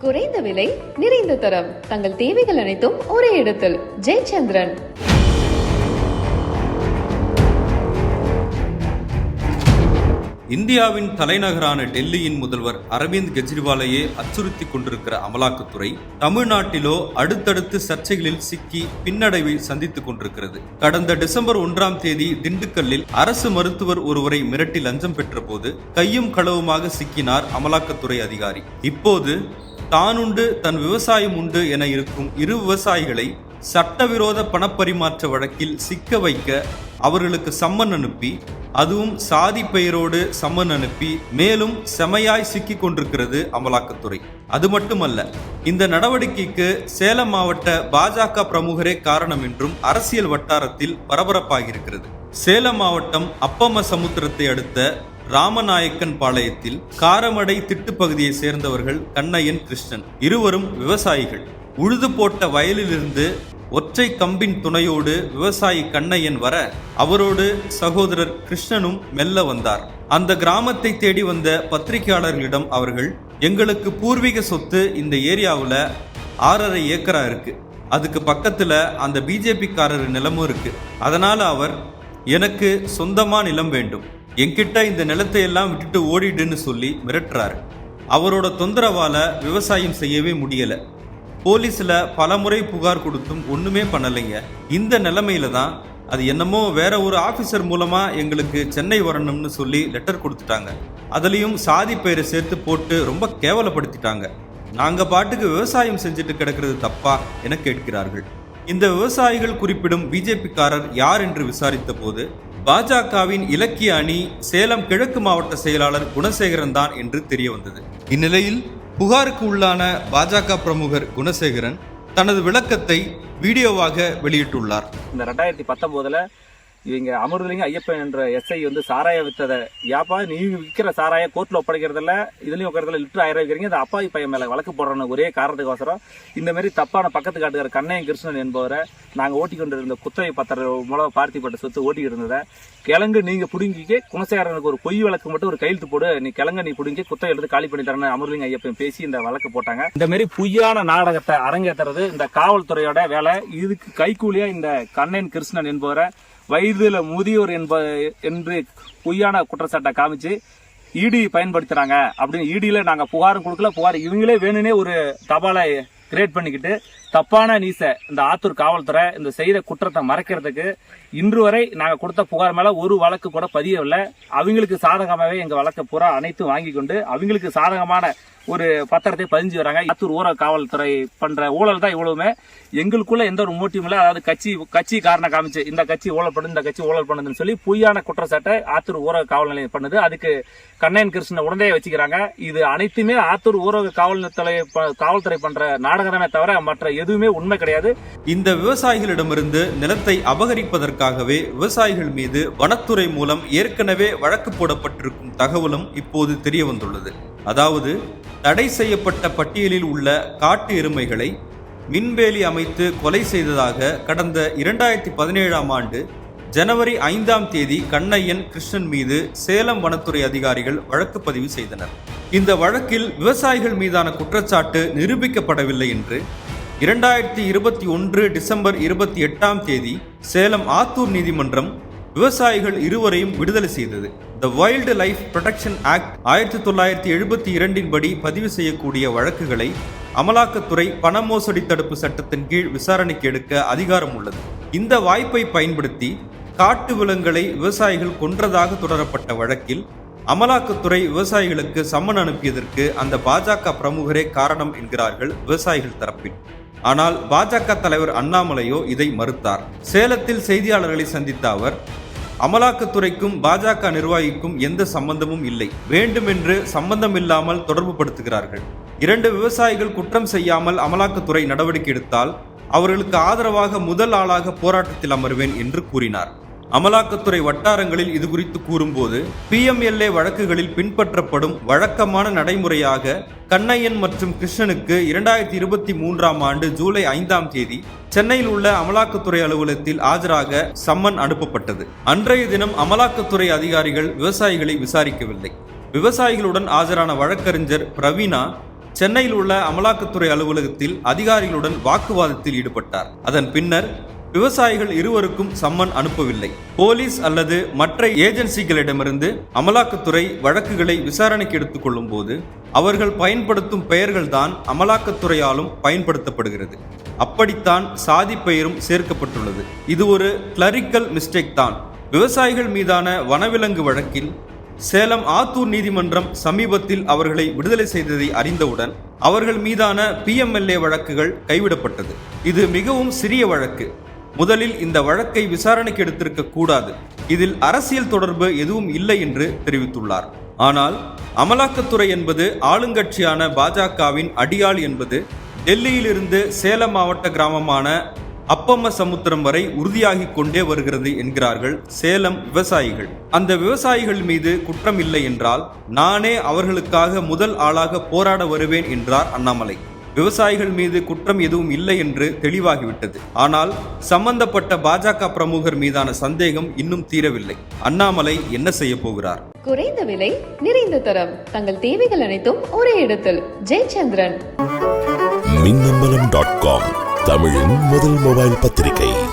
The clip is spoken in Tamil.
குறைந்த விலை நிறைந்த தரம். தங்கள் தேவைகள் அனைத்தும் ஒரே இடத்தில். ஜெயச்சந்திரன். இந்தியாவின் தலைநகரான டெல்லியின் முதல்வர் அரவிந்த் கெஜ்ரிவாலையே அச்சுறுத்தி கொண்டிருக்கிற அமலாக்கத்துறை தமிழ்நாட்டிலோ அடுத்தடுத்து சர்ச்சைகளில் சிக்கி பின்னடைவை சந்தித்துக் கொண்டிருக்கிறது. கடந்த டிசம்பர் ஒன்றாம் தேதி திண்டுக்கல்லில் அரசு மருத்துவர் ஒருவரை மிரட்டி லஞ்சம் பெற்றபோது கையும் களவுமாக சிக்கினார் அமலாக்கத்துறை அதிகாரி. இப்போது தானுண்டு தன் விவசாயம் உண்டு என இருக்கும் இரு விவசாயிகளை சட்டவிரோத பணப்பரிமாற்ற வழக்கில் சிக்க வைக்க அவர்களுக்கு சம்மன் அனுப்பி அதுவும் சாதி பெயரோடு சம்மன் அனுப்பி மேலும் செமையாய் சிக்கிக் கொண்டிருக்கிறது அமலாக்கத்துறை. அது மட்டுமல்ல இந்த நடவடிக்கைக்கு சேலம் மாவட்ட பாஜக பிரமுகரே காரணம் என்றும் அரசியல் வட்டாரத்தில் பரபரப்பாகியிருக்கிறது. சேலம் மாவட்டம் அப்பம்ம சமுத்திரத்தை அடுத்த ராமநாயக்கன் பாளையத்தில் காரமடை திட்டு பகுதியை சேர்ந்தவர்கள் கண்ணையன் கிருஷ்ணன். இருவரும் விவசாயிகள். உழுது போட்ட வயலிலிருந்து ஒற்றை கம்பின் துணையோடு விவசாயி கண்ணையன் வர அவரோடு சகோதரர் கிருஷ்ணனும் மெல்ல வந்தார். அந்த கிராமத்தை தேடி வந்த பத்திரிகையாளர்களிடம் அவர்கள் எங்களுக்கு பூர்வீக சொத்து இந்த ஏரியாவில் ஆறரை ஏக்கரா இருக்கு. அதுக்கு பக்கத்தில் அந்த பிஜேபிக்காரர் நிலமும் இருக்கு. அதனால அவர் எனக்கு சொந்தமாக நிலம் வேண்டும். என்கிட்ட இந்த நிலத்தை எல்லாம் விட்டுட்டு ஓடிடுன்னு சொல்லி மிரட்டுறாரு. அவரோட தொந்தரவால விவசாயம் செய்யவே முடியல. போலீஸில் பல முறை புகார் கொடுத்தும் ஒன்றுமே பண்ணலைங்க. இந்த நிலைமையில தான் அது என்னமோ வேற ஒரு ஆஃபீஸர் மூலமாக எங்களுக்கு சென்னை வரணும்னு சொல்லி லெட்டர் கொடுத்துட்டாங்க. அதுலேயும் சாதி பெயரை சேர்த்து போட்டு ரொம்ப கேவலப்படுத்திட்டாங்க. நாங்கள் பாட்டுக்கு விவசாயம் செஞ்சுட்டு கிடக்கிறது தப்பா என கேட்கிறார்கள். இந்த விவசாயிகள் குறிப்பிடும் பிஜேபிக்காரர் யார் என்று விசாரித்த போது பாஜகவின் இலக்கிய அணி சேலம் கிழக்கு மாவட்ட செயலாளர் குணசேகரன் தான் என்று தெரிய வந்தது. இந்நிலையில் புகாருக்கு உள்ளான பாஜக பிரமுகர் குணசேகரன் தனது விளக்கத்தை வீடியோவாக வெளியிட்டுள்ளார். இந்த ரெண்டாயிரத்தி பத்தொன்பதுல இவங்க அமிர்தலிங்க ஐயப்பன் என்ற எஸ்ஐ வந்து சாராய வித்ததை. ஏப்பா நீ விற்கிற சாராய கோர்ட்ல ஒப்படைக்கிறதுல இதுலயும் உட்கறதுல லிட்டர் ஆயிரம் வைக்கிறீங்க இந்த அப்பாவி பையன் மேல வழக்கு போடுறன்னு ஒரே காரணத்துக்கோசரம். இந்த மாதிரி தப்பான பக்கத்து காட்டுக்கார கண்ணையன் கிருஷ்ணன் என்பவரை நாங்க ஓட்டி கொண்டிருந்த குத்தகை பத்திர மூலம் பார்த்திப்பட்ட சொத்து ஓட்டிக்கிட்டு இருந்ததை கிழங்கு நீங்க புடுங்கிக்க குணசேகரனுக்கு ஒரு பொய் வழக்கு மட்டும் ஒரு கையெழுத்து போடு நீ கிழங்க நீ புடுங்கி குத்தகை எடுத்து காலி பண்ணி தரேன்னு அமர்லிங்க ஐயப்பன் பேசி இந்த வழக்கு போட்டாங்க. இந்த மாதிரி பொய்யான நாடகத்தை அரங்கேற்றுறது இந்த காவல்துறையோட வேலை. இதுக்கு கைக்கூலியா இந்த கண்ணன் கிருஷ்ணன் என்பவரை வயதில் முதியோர் என்ப என்று பொய்யான குற்றச்சாட்டை காமிச்சு இடி பயன்படுத்துகிறாங்க அப்படின்னு இடியில் நாங்கள் புகாரும் கொடுக்கல. புகார் இவங்களே வேணும்னே ஒரு தபாலை கிரியேட் பண்ணிக்கிட்டு தப்பான நீசை இந்த ஆத்தூர் காவல்துறை இந்த செய்த குற்றத்தை மறைக்கிறதுக்கு இன்று வரை நாங்கள் கொடுத்த புகார் மேலே ஒரு வழக்கு கூட பதியவில்லை. அவங்களுக்கு சாதகமாகவே எங்கள் வழக்கை பூரா அனைத்தும் வாங்கி கொண்டு அவங்களுக்கு சாதகமான ஒரு பத்திரத்தை பதிஞ்சு வராங்க. ஆத்தூர் ஊரக காவல்துறை பண்ற ஊழல் தான் இவ்வளவுமே. எங்களுக்குள்ள எந்த ஒரு மோட்டிவும் இல்லை. அதாவது கட்சி கட்சி காரணம் காமிச்சு இந்த கட்சி ஊழல் பண்ணு இந்த கட்சி ஊழல் பண்ணுதுன்னு சொல்லி பொய்யான குற்றச்சாட்டை ஆத்தூர் ஊரக காவல் நிலையம் பண்ணுது. அதுக்கு கண்ணையன் கிருஷ்ணன் உடனே வச்சுக்கிறாங்க. இது அனைத்துமே ஆத்தூர் ஊரக காவல் நிலைய காவல்துறை பண்ற நாடகமே தவிர மற்ற எதுவுமே உண்மை கிடையாது. இந்த விவசாயிகளிடமிருந்து நிலத்தை அபகரிப்பதற்காகவே விவசாயிகள் மீது வனத்துறை மூலம் ஏற்கனவே வழக்கு போடப்பட்டிருக்கும் தகவலும் இப்போது தெரிய வந்துள்ளது அதாவது தடை செய்யப்பட்ட பட்டியலில் உள்ள காட்டு எருமைகளை மின்வேலி அமைத்து கொலை செய்ததாக கடந்த இரண்டாயிரத்தி பதினேழாம் ஆண்டு ஜனவரி ஐந்தாம் தேதி கண்ணையன் கிருஷ்ணன் மீது சேலம் வனத்துறை அதிகாரிகள் வழக்கு பதிவு செய்தனர். இந்த வழக்கில் விவசாயிகள் மீதான குற்றச்சாட்டு நிரூபிக்கப்படவில்லை என்று இரண்டாயிரத்தி இருபத்தி ஒன்று டிசம்பர் இருபத்தி எட்டாம் தேதி சேலம் ஆத்தூர் நீதிமன்றம் விவசாயிகள் இருவரையும் விடுதலை செய்தது. The wildlife protection act ஆயிரத்தி தொள்ளாயிரத்தி எழுபத்தி இரண்டின் படி பதிவு செய்யக்கூடிய வழக்குகளை அமலாக்கத்துறை பண மோசடி தடுப்பு சட்டத்தின் கீழ் விசாரணைக்கு எடுக்க அதிகாரம் உள்ளது. இந்த வாய்ப்பை பயன்படுத்தி காட்டு விலங்குகளை விவசாயிகள் கொன்றதாக தொடரப்பட்ட வழக்கில் அமலாக்கத்துறை விவசாயிகளுக்கு சம்மன் அனுப்பியதற்கு அந்த பாஜக பிரமுகரே காரணம் என்கிறார்கள் விவசாயிகள் தரப்பில். ஆனால் பாஜக தலைவர் அண்ணாமலையோ இதை மறுத்தார். சேலத்தில் செய்தியாளர்களை சந்தித்த அவர் அமலாக்கத்துறைக்கும் பாஜக நிர்வாகிக்கும் எந்த சம்பந்தமும் இல்லை. வேண்டுமென்று சம்பந்தம் இல்லாமல் தொடர்பு படுத்துகிறார்கள். இரண்டு விவசாயிகள் குற்றம் செய்யாமல் அமலாக்கத்துறை நடவடிக்கை எடுத்தால் அவர்களுக்கு ஆதரவாக முதல் ஆளாக போராட்டத்தில் அமர்வேன் என்று கூறினார். அமலாக்கத்துறை வட்டாரங்களில் இது குறித்து கூறும்போது பிஎம்எல்ஏ வழக்குகளில் பின்பற்றப்படும் வழக்கமான நடைமுறையாக கண்ணையன் மற்றும் கிருஷ்ணனுக்கு இரண்டாயிரத்தி இருபத்தி மூன்றாம் ஆண்டு ஜூலை ஐந்தாம் தேதி சென்னையில் உள்ள அமலாக்கத்துறை அலுவலகத்தில் ஆஜராக சம்மன் அனுப்பப்பட்டது. அன்றைய தினம் அமலாக்கத்துறை அதிகாரிகள் விவசாயிகளை விசாரிக்கவில்லை. விவசாயிகளுடன் ஆஜரான வழக்கறிஞர் பிரவீனா சென்னையில் உள்ள அமலாக்கத்துறை அலுவலகத்தில் அதிகாரிகளுடன் வாக்குவாதத்தில் ஈடுபட்டார். அதன் பின்னர் விவசாயிகள் இருவருக்கும் சம்மன் அனுப்பவில்லை. போலீஸ் அல்லது மற்ற ஏஜென்சிகளிடமிருந்து அமலாக்கத்துறை வழக்குகளை விசாரணைக்கு எடுத்துக் கொள்ளும் போது அவர்கள் பயன்படுத்தும் பெயர்கள்தான் அமலாக்கத்துறையாலும் பயன்படுத்தப்படுகிறது. அப்படித்தான் சாதி பெயரும் சேர்க்கப்பட்டுள்ளது. இது ஒரு கிளரிக்கல் மிஸ்டேக் தான். விவசாயிகள் மீதான வனவிலங்கு வழக்கில் சேலம் ஆத்தூர் நீதிமன்றம் சமீபத்தில் அவர்களை விடுதலை செய்ததை அறிந்தவுடன் அவர்கள் மீதான பிஎம்எல்ஏ வழக்குகள் கைவிடப்பட்டது. இது மிகவும் சிறிய வழக்கு. முதலில் இந்த வழக்கை விசாரணைக்கு எடுத்திருக்க கூடாது. இதில் அரசியல் தொடர்பு எதுவும் இல்லை என்று தெரிவித்துள்ளார். ஆனால் அமலாக்கத்துறை என்பது ஆளுங்கட்சியான பாஜகவின் அடியாள் என்பது டெல்லியிலிருந்து சேலம் மாவட்ட கிராமமான அப்பம்ம சமுத்திரம் வரை உறுதியாகி கொண்டே வருகிறது என்கிறார்கள் சேலம் விவசாயிகள். அந்த விவசாயிகள் மீது குற்றம் இல்லை என்றால் நானே அவர்களுக்காக முதல் ஆளாக போராட வருவேன் என்றார் அண்ணாமலை. விவசாயிகள் மீது குற்றம் எதுவும் இல்லை என்று தெளிவாகிவிட்டது. ஆனால் சம்பந்தப்பட்ட பாஜக பிரமுகர் மீதான சந்தேகம் இன்னும் தீரவில்லை. அண்ணாமலை என்ன செய்ய போகிறார்? குறைந்த விலை நிறைந்த தரம். தங்கள் தேவைகள் அனைத்தும் ஒரே இடத்தில். ஜெயச்சந்திரன். மின்னம்பலம் டாட் காம் தமிழின் முதல் மொபைல் பத்திரிகை.